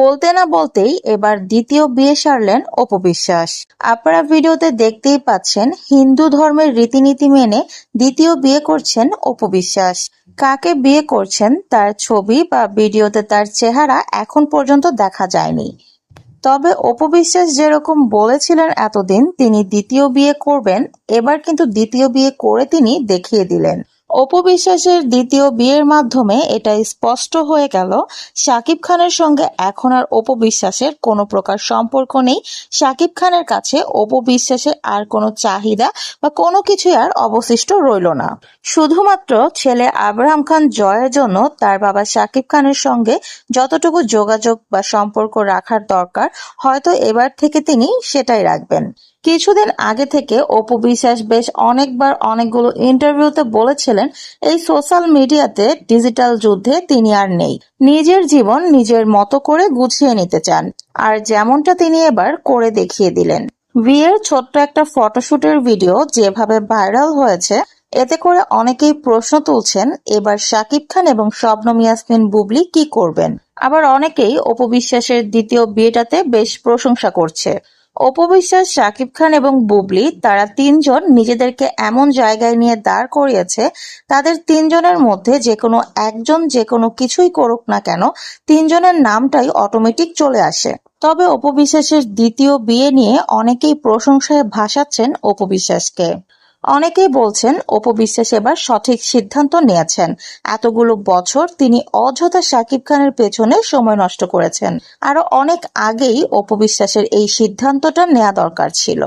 বলতে না বলতেই এবার দ্বিতীয় বিয়ে সারলেন অপবিশ্বাস আপনারা ভিডিওতে দেখতেই পাচ্ছেন, হিন্দু ধর্মের রীতিনীতি মেনে দ্বিতীয় বিয়ে করছেন অপবিশ্বাস কাকে বিয়ে করছেন, তার ছবি বা ভিডিওতে তার চেহারা এখন পর্যন্ত দেখা যায়নি। তবে অপবিশ্বাস যেরকম বলেছিলেন এতদিন, তিনি দ্বিতীয় বিয়ে করবেন, এবার কিন্তু দ্বিতীয় বিয়ে করে তিনি দেখিয়ে দিলেন। অপবিশ্বাসের দ্বিতীয় বিয়ের মাধ্যমে এটা স্পষ্ট হয়ে গেল, শাকিব খানের সঙ্গে এখন আর অপবিশ্বাসের কোনো প্রকার সম্পর্ক নেই। শাকিব খানের কাছে অপবিশ্বাসের আর কোনো চাহিদা বা কোনো কিছুই আর অবশিষ্ট রইল না। শুধুমাত্র ছেলে আব্রাহাম খান জয়ের জন্য তার বাবা শাকিব খানের সঙ্গে যতটুকু যোগাযোগ বা সম্পর্ক রাখার দরকার, হয়তো এবার থেকে তিনি সেটাই রাখবেন। কিছুদিন আগে থেকে অপু বিশ্বাস বেশ অনেকবার অনেকগুলো ইন্টারভিউতে বলেছিলেন, এই সোশ্যাল মিডিয়াতে ডিজিটাল যুদ্ধে তিনি আর নেই। নিজের জীবন নিজের মতো করে গুছিয়ে নিতে চান। আর যেমনটা তিনি এবার করে দেখিয়ে দিলেন। বিয়ের ছোট্ট একটা ফটোশুটের ভিডিও যেভাবে ভাইরাল হয়েছে, এতে করে অনেকেই প্রশ্ন তুলছেন, এবার শাকিব খান এবং শবনম ইয়াসমিন বুবলি কি করবেন? আবার অনেকেই অপবিশ্বাসের দ্বিতীয় বিয়েটাতে বেশ প্রশংসা করছে। অপবিশ্বাস, শাকিব খান এবং বুবলি, তারা তিনজন নিজেদেরকে এমন জায়গায় নিয়ে দাঁড় করিয়েছে, তাদের তিনজনের মধ্যে যে কোনো একজন যে কোনো কিছুই করুক না কেন, তিনজনের নামটাই অটোমেটিক চলে আসে। তবে অপবিশ্বাসের দ্বিতীয় বিয়ে নিয়ে অনেকেই প্রশংসায় ভাসাচ্ছেন অপবিশ্বাসকে। অনেকেই বলছেন অপবিশ্বাস এবার সঠিক সিদ্ধান্ত নিয়েছেন। এতগুলো বছর তিনি অযথা সাকিব খানের পেছনে সময় নষ্ট করেছেন। আরও অনেক আগেই অপবিশ্বাসের এই সিদ্ধান্তটা নেওয়া দরকার ছিল।